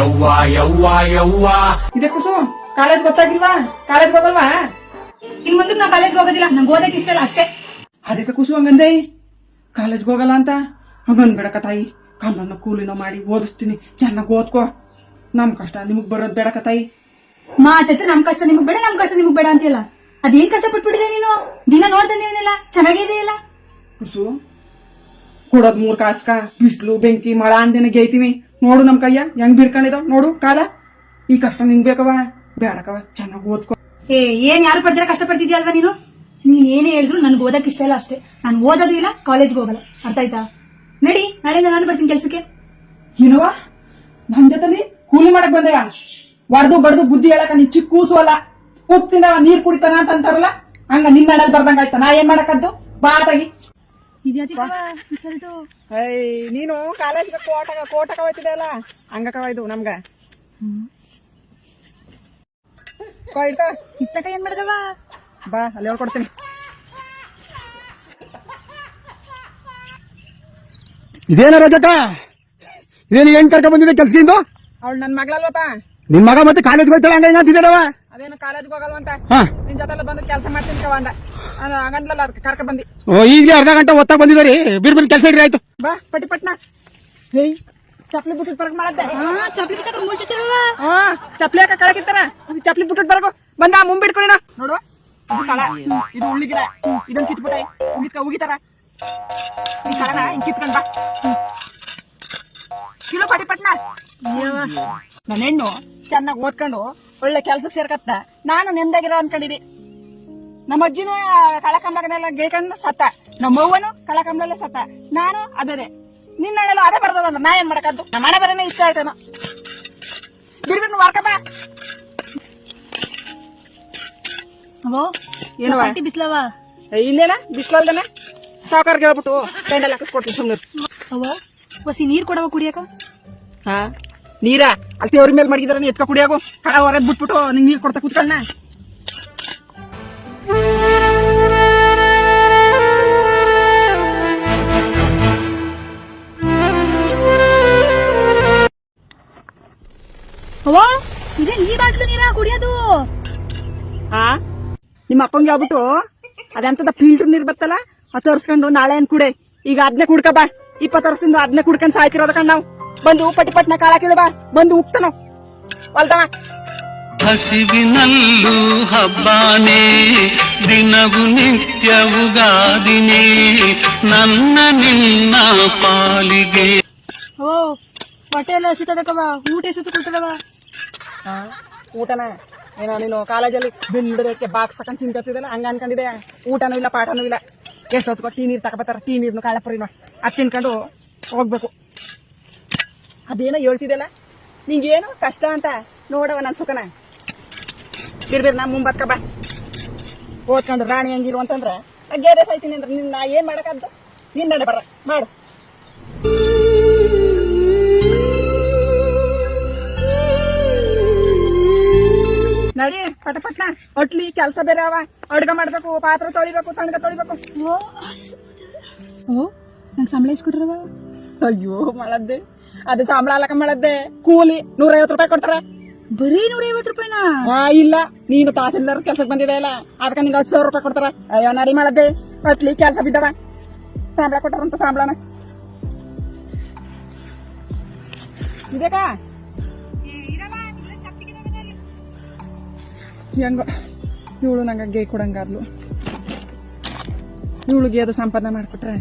ಯವ್ವ ಯವ್ವ ಯವ್ವ. ಇದೆ ಕುಸು ಕಾಲೇಜ್ ಗೊತ್ತಾಗಿಲ್ವಾ? ಕಾಲೇಜ್ ಹೋಗಲ್ವಾ? ಇನ್ ಮುಂದಕ್ಕೆ ನಾ ಕಾಲೇಜ್ ಹೋಗೋದಿಲ್ಲ ನಂಗೆ ಓದಕ್ಕೆ ಇಷ್ಟ ಇಲ್ಲ ಅಷ್ಟೇ. ಅದಕ್ಕೆ ಕುಸು ಹಂಗಂದೆ. ಕಾಲೇಜ್ ಹೋಗಲ್ಲ ಅಂತ? ಹಂಗನ್ ಬೇಡಕ ತಾಯಿ. ಕಾಮನ್ನ ಕೂಲಿನ ಮಾಡಿ ಓದಿಸ್ತೀನಿ. ಚೆನ್ನಾಗಿ ಓದ್ಕೋ. ನಮ್ ಕಷ್ಟ ನಿಮಗ್ ಬರೋದ್ ಬೇಡಕ ತಾಯಿ. ಮಾತತ್ರ ನಮ್ ಕಷ್ಟ ನಿಮಗ್ ಬೇಡ ನಮ್ ಕಷ್ಟ ನಿಮಗ್ ಬೇಡ ಅಂತಿಲ್ಲ ಅದೇನ್ ಕಷ್ಟ ಪಟ್ಬಿಟ್ಟಿದೆ ನೀನು? ದಿನ ನೋಡ್ತಾನೆ ಏನಿಲ್ಲ ಚೆನ್ನಾಗಿದೆಯಲ್ಲ ಕುಸು ಕೊಡೋದ್ ಮೂರ್ ಕಾಸ್ಕ ಬಿಸ್ಲು ಬೆಂಕಿ ಮಳ ಅಂದೇನ ಗೇಯ್ತೀವಿ. ನೋಡು ನಮ್ ಕೈಯ ಹೆಂಗ್ ಬಿರ್ಕೊಂಡಿದಾವ್? ನೋಡು ಕಾಲ. ಈ ಕಷ್ಟ ನಿಂಗ್ ಬೇಕವ ಬೇಡಕವ ಚೆನ್ನಾಗಿ ಓದ್ಕೋ. ಏ ಏನ್ ಯಾರು ಪಡ್ತೀರ ಕಷ್ಟ ಪಡ್ತಿದ್ಯಲ್ವಾ ನೀನು? ನೀನ್ ಏನೇ ಹೇಳಿದ್ರು ನನ್ಗೆ ಓದಕ್ ಇಷ್ಟ ಇಲ್ಲ ಅಷ್ಟೇ. ನಾನು ಓದೋದು ಇಲ್ಲ ಕಾಲೇಜ್ಗೆ ಹೋಗಲ್ಲ. ಅರ್ಥ ಆಯ್ತಾ? ನಡಿ ನಾಳೆಯಿಂದ ನಾನು ಬರ್ತೀನಿ ಕೆಲ್ಸಕ್ಕೆ. ಏನವ ನನ್ ಜೊತೆ ಕೂಲಿ ಮಾಡಕ್ ಬಂದೆಯ? ಒಡ್ದು ಬಡ್ದು ಬುದ್ಧಿ ಹೇಳಕ ನೀನ್ ಚಿಕ್ಕ ಕೂಸು ಅಲ್ಲ. ನೀರ್ ಕುಡಿತಾನ ಅಂತ ಅಂತಾರಲ್ಲ? ಹಂಗ ನಿನ್ನ ಹಣಲ್ ಬರ್ದಂಗ ಆಯ್ತಾ ನಾ ಏನ್ ಮಾಡಕದ್ದು ಬಾ ತಾಗಿ ನೀನು ಕಾಲೇಜ್ಗೆ ಕೋಟಕ ಕೋಟಕ ಹೋಯ್ತಿದೆ ಅಲ್ಲ? ಹಂಗಕವ ಇದು ನಮ್ಗ. ಕೋ ಇಡ್ಕೋ. ಇತ್ತಕ ಏನ್ ಮಾಡ್ದವ? ಬಾ ಅಲ್ಲಿ ಹೇಳ್ಕೊಡ್ತೀನಿ. ಇದೇನ ರಜಕ ಇದೇನು ಹೆಂಗ್ ಕರ್ಕ ಬಂದಿದೆ ಕೆಲ್ಸದಿಂದ? ಅವಳು ನನ್ ಮಗಳಲ್ವಪ್ಪ? ನಿನ್ ಮಗ ಮತ್ತೆ ಕಾಲೇಜ್ ಹೋಯ್ತಾಳ ಹಂಗ ಹಿಂಗ ಅಂತಿದ್ದಾರವ ಅದೇನು ಕಾಲೇಜ್ಗೆ ಹೋಗಲ್ವಂತ ಹಾ. ನಿನ್ ಜೊತೆಲ್ಲ ಬಂದು ಕೆಲಸ ಮಾಡ್ತೀನಿ ಕವ ಅಂದ. ಅದು ಹಂಗನ್ಲಲ್ಲ ಅದಕ್ಕೆ ಕರ್ಕ ಬಂದಿ. ಓ ಈಗಲೇ ಅರ್ಧ ಗಂಟೆ ಒತ್ತಾಗ ಬಂದಿದ್ದಾರೆ. ಬಿರ್ ಬಿರ್ ಕೆಲಸ ಇಡ್ರಿ ಆಯ್ತು. ಬಾ ಪಟ್ಟಿ ಪಟ್ನ. ಹೇಯ್ ಚಪ್ಲಿ ಬಿಟ್ಟು ಬರಕ್ ಮಾಡತ್ತೆ. ಚಪ್ಲಿ ಬಿಚ್ಚಕ ಮುಳ್ಚಿಟ್ಟಿರವ ಹಾ ಚಪ್ಲಿ ಹಾಕ ಕೆಳಗಿತ್ತಾರ ಚಪ್ಲಿ ಬಿಟ್ಟು ಬರಗು ಬಂದ ಮುಂಬಿಟ್ಕೊಡಿ ನಾ ನೋಡು ಇದು ಕಳ ಇದು ಉಳ್ಳಿ ಗಿಡ. ಇದನ್ ಕಿತ್ಬಿಟ್ಟ ಉಗಿಸ್ಕ ಉಗಿತಾರ. ಈ ಕಳನ ಹಿಂಗ್ ಕಿತ್ಕೊಂಡ್ ಬಾ. ಕಿಲೋ ಪಟ್ಟಿ ಪಟ್ನ. ನನ್ನ ಹೆಣ್ಣು ಚೆನ್ನಾಗಿ ಓದ್ಕೊಂಡು ಒಳ್ಳೆ ಕೆಲ್ಸಕ್ಕೆ ಸೇರ್ಕತ್ತ ನಾನು ನೆಮ್ಮದಾಗಿರೋ ಅನ್ಕೊಂಡಿದ್ದೆ. ನಮ್ಮ ಅಜ್ಜಿನೂ ಕಳಕಂಬಗನೆಲ್ಲ ಗೇಕಂಡು ಸತ್ತ. ನಮ್ಮವ್ವನು ಕಳಕಂಬಲಲ್ಲೇ ಸತ್ತ. ನಾನು ಅದೇ. ನಿನ್ನೆಲ್ಲ ಅದೇ ಬರ್ತದ ಅಂದ್ರೆ ನಾ ಏನ್ ಮಾಡಕದ್ದು? ನಮ್ಮ ಮನೆ ಬರನೇ ಇಷ್ಟ ಆಯ್ತಾನು? ಬಿರ್ಬಿಟ್ಟು ಮಾರ್ಕಪ್ಪ ಅವೋ ಏನು ಪಟ್ಟಿ ಬಿಸ್ಲವ ಇಲ್ಲೇನ? ಬಿಸ್ಲಲ್ದೇನೆ? ಸಾವುಕಾರ್ಗೆ ಹೇಳ್ಬಿಟ್ಟು ಪೆಂಡಲ್ ಹಾಕಿಸ್ಕೊಡ್ತೀನಿ ಸುಮ್ಮನೆ ಅವ ಹೊಸಿ ನೀರ್ ಕೊಡವ ಕುಡಿಯಕ? ಹಾ. ನೀರ? ಅಲ್ಲಿ ಅವ್ರ ಮೇಲೆ ಮಡಗಿದಾರ ಎತ್ಕ ಕುಡಿಯಾಗು. ಕಡ ಹೊರದ್ ಬಿಟ್ಬಿಟ್ಟು ನಿಂಗೆ ನೀರ್ ಕೊಡ್ತಾ ಕುತ್ಕೊಳ್ಳ ನಿಮ್ ಇದೇ ಈ ಬಾಟ್ಲು ನೀರ ಕುಡಿಯೋದು? ಹಾ ನಿಮ್ಮ ಅಪ್ಪಂಗೆ ಅದೆಂತದ ಫಿಲ್ಟರ್ ನೀರ್ ಬತ್ತಲ್ಲ? ಅದು ತರ್ಸ್ಕೊಂಡು ನಾಳೆ ಏನ್ ಕುಡೆ? ಈಗ ಅದ್ನೇ ಕುಡ್ಕ ಬಾ. ಇಪ್ಪತ್ತು ವರ್ಷದಿಂದ ಅದ್ನೇ ಕುಡ್ಕೊಂಡ್ ಸಾಯ್ತಿರೋದ ಕಣ್ ನಾವು. ಬಂದು ಪಟಿ ಪಟ್ನ ಕಾಲ ಬಾ ಬಂದು ಉಕ್ತನು ಹೊಲ್ದವ ಹಸಿವಿನಲ್ಲೂ ಹಬ್ಬಾನೇ ದಿನವು ನಿತ್ಯವುಗಾದಿನೇ ನನ್ನ ನಿನ್ನ ಪಾಲಿಗೆ. ಓ ಹೊಟ್ಟೆ ಎಲ್ಲ ಸಿತದಕ್ಕವ ಊಟ ಹಾ ಊಟನ? ಏನೋ ನೀನು ಕಾಲೇಜಲ್ಲಿ ಬೆಂಡದಕ್ಕೆ ಬಾಕ್ಸ್ ತಕೊಂಡ್ ತಿನ್ಕತ್ತಿದ್ದಲ್ಲ ಹಂಗ ಅನ್ಕೊಂಡಿದೆ ಊಟನೂ ಇಲ್ಲ ಪಾಠನೂ ಇಲ್ಲ. ಎಷ್ಟೊತ್ತು ಟೀ ನೀರು ತಗೋಬತ್ತಾರ ಟೀ ನೀರ್ನು ಕಾಳಪುರಿನ ಅದು ತಿನ್ಕೊಂಡು ಹೋಗ್ಬೇಕು. ಅದೇನೋ ಹೇಳ್ತಿದ್ದಲ್ಲ ನಿಂಗೇನು ಕಷ್ಟ ಅಂತ? ನೋಡವ ನನ್ನ ಸುಖನ. ಬಿರ್ಬಿರ್ ನಾ ಮುಂಬತ್ಕ ಬಾ. ಓದ್ಕೊಂಡು ರಾಣಿ ಹಂಗಿರು ಅಂತಂದ್ರೆ ಗೇರೆ ಸಾಯ್ತೀನಿ ಅಂದ್ರೆ ನಿನ್ನ ನಾ ಏನ್ ಮಾಡಕಂತ ನಿನ್ನ ನಡೆ ಬರ ಮಾಡು. ನಡಿ ಪಟ ಪಟ್ನ ಒಟ್ಲಿ ಕೆಲಸ ಬೇರೆ ಅವ. ಅಡ್ಗ ಮಾಡ್ಬೇಕು ಪಾತ್ರೆ ತೊಳಿಬೇಕು ತಣ್ಗ ತೊಳಿಬೇಕು. ಓ ನಂಗೆ ಸಂಬಳ ಇಸ್ಕೊಟ್ರವ ಕೊಟ್ರವ? ಅಯ್ಯೋ ಮಾಡದ್ದೆ ಅದು ಸಾಂಬಳ ಅಲ್ಲಕ ಮಾಡದ್ದೆ ಕೂಲಿ ನೂರೈವತ್ತು ರೂಪಾಯಿ ಕೊಡ್ತಾರ ಬರೀ ನೂರ ಐವತ್ತು ರೂಪಾಯಿನ? ಆ ಇಲ್ಲ. ನೀನು ತಹಸೀಲ್ದಾರ್ ಕೆಲ್ಸಕ್ಕೆ ಬಂದಿದೆ ಇಲ್ಲ ಅದಕ್ಕೆ ನಿಂಗೆ ಹತ್ತು ಸಾವಿರ ರೂಪಾಯಿ ಕೊಡ್ತಾರ. ಅಯ್ಯೋ ನಡಿ ಮಾಡದ್ದೆ ಅತ್ಲಿ ಕೆಲಸ ಬಿದ್ದವ. ಸಾಂಬಳ ಕೊಟ್ಟಾರಂತ ಸಂಬಳನ. ಇದೇಕ? ಹೆಂಗ ಇವಳು ನಂಗೆ ಗೇ ಕೊಡಂಗಾದ್ಲು. ಇವಳಿಗೆ ಅದು ಸಂಪಾದನೆ ಮಾಡಿಕೊಟ್ರೆ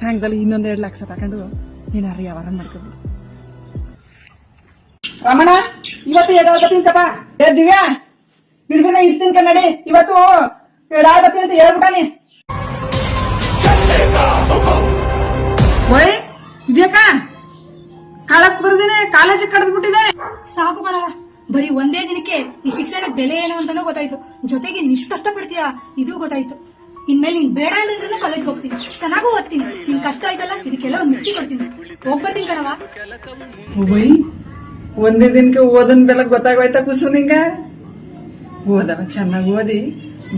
ಸಾಯಂಕಾಲ ಇನ್ನೊಂದು ಎರಡು ಲಕ್ಷ ತಗೊಂಡು ಏನಾರು ವ್ಯವಹಾರ ಮಾಡ್ಕೋ. ರಮಣ, ಇವತ್ತು ಎಡಾವತ್ತ ತಿಂತಪ್ಪ ಏ ದಿವ್ಯಾ ಬಿರ್ಬಿನ ಇರ್ತೀನಿ ಕನ್ನಡಿ. ಇವತ್ತು ಎಡಾವತ್ತಿ ಅಂತ ಹೇಳ್ಬಿಟ್ಟಾನಿ ಓಯ್ ಇದ್ಯಾಕ? ಕಾಲಕ್ ಬರ್ದೇನೆ, ಕಾಲೇಜಿಗೆ ಕಡ್ದ್ಬಿಟ್ಟಿದೆ ಸಾಕು ಬಣ ಬರೀ ಒಂದೇ ದಿನಕ್ಕೆ ಈ ಶಿಕ್ಷಣಕ್ಕೆ ಬೆಲೆ ಏನು ಅಂತಾನೂ ಗೊತ್ತಾಯ್ತು. ಜೊತೆಗೆ ನಿಷ್ಕಷ್ಟ ಪಡ್ತೀಯಾ ಇದು ಗೊತ್ತಾಯ್ತು. ಇನ್ಮೇಲೆ ನೀನ್ ಬೇಡ ಅಂದ್ರೂ ಕಾಲೇಜ್ ಹೋಗ್ತೀನಿ. ಚೆನ್ನಾಗೂ ಓದ್ತೀನಿ. ನಿನ್ ಕಷ್ಟ ಆಯ್ತಲ್ಲ? ಇದಕ್ಕೆಲ್ಲ ಒಂದ್ ಮುಕ್ತಿ ಕೊಡ್ತೀನಿ. ಹೋಗ್ಬರ್ತೀನಿ ಕಣವ ಓಯ್ ಒಂದೇ ದಿನಕ್ಕೆ ಓದನ್ ಬೆಲೆ ಗೊತ್ತಾಗೋಯ್ತಾ ಕುಸು ನಿಂಗ? ಓದವ ಚೆನ್ನಾಗಿ ಓದಿ.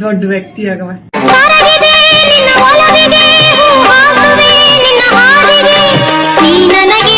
ದೊಡ್ಡ ವ್ಯಕ್ತಿ ಆಗವ. ಕರಗಿದೆ ನಿನ್ನ ಒಲವಿಗೆ ಹೂವಾಸವೇ ನಿನ್ನ ಹಾದಿಗೆ. ನೀ ನನಗೆ